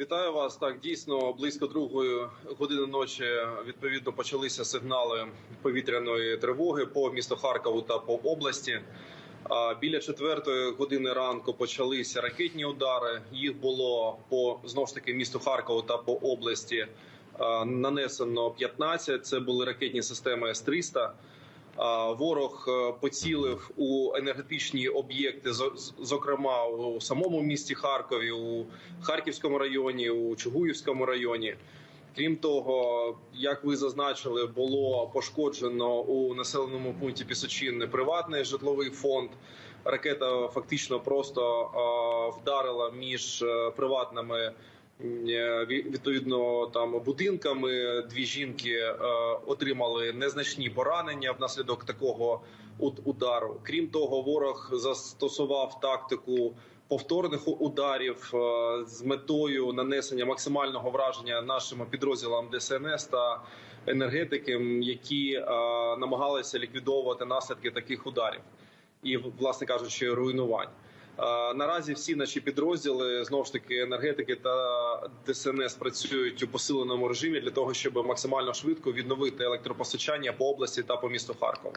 Вітаю вас. Так дійсно близько другої години ночі відповідно почалися сигнали повітряної тривоги по місту Харкову та по області. А біля четвертої години ранку почалися ракетні удари. Їх було по знову ж таки місту Харкову та по області нанесено 15. Це були ракетні системи С-300. Ворог е, поцілив у енергетичні об'єкти, зокрема у самому місті Харкові, у Харківському районі, у Чугуївському районі. Крім того, як ви зазначили, було пошкоджено у населеному пункті Пісочин приватний житловий фонд. Ракета фактично просто вдарила між е, приватними відповідно там будинками. Дві жінки е, отримали незначні поранення внаслідок такого удару. Крім того, ворог застосував тактику повторних ударів е, з метою нанесення максимального враження нашим підрозділам ДСНС та енергетики, які е, намагалися ліквідовувати наслідки таких ударів і, власне кажучи, руйнувань. Е, Наразі всі наші підрозділи знову ж таки енергетики та ДСНС працюють у посиленому режимі для того, щоб максимально швидко відновити електропостачання по області та по місту Харкову.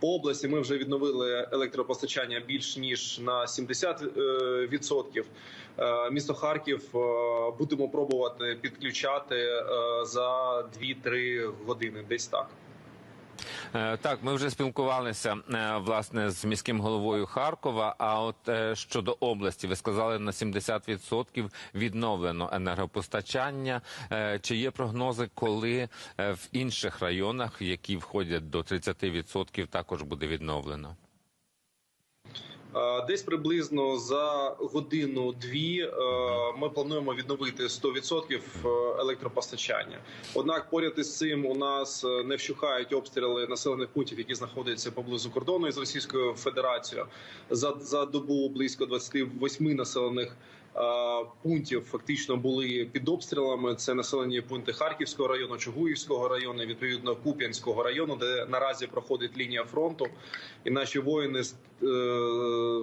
По області ми вже відновили електропостачання більш ніж на 70%. відсотків. Е, Місто Харків е, будемо пробувати підключати е, за 2-3 години, десь так. Е, Так, ми вже спілкувалися е, власне з міським головою Харкова. А от е, щодо області, ви сказали на 70% відновлено енергопостачання. Чи є прогнози, коли в інших районах, які входять до 30%, також буде відновлено? Е, Десь приблизно за годину-дві е, ми плануємо відновити 100% електропостачання. Однак, поряд із цим у нас е, не вщухають обстріли населених пунктів, які знаходяться поблизу кордону із Російською Федерацією. За, за добу близько 28 населених е, пунктів фактично були під обстрілами. Це населені пункти Харківського району, Чугуївського району, відповідно Куп'янського району, де наразі проходить лінія фронту, і наші воїни е,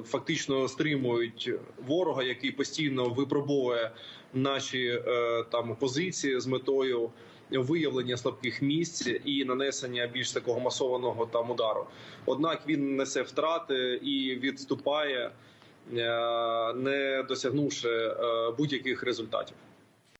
фактично стримують ворога, який постійно випробовує наші е, там позиції з метою. Виявлення слабких місць і нанесення більш такого масованого там удару. Однак він несе втрати і відступає, е, не досягнувши е, будь-яких результатів.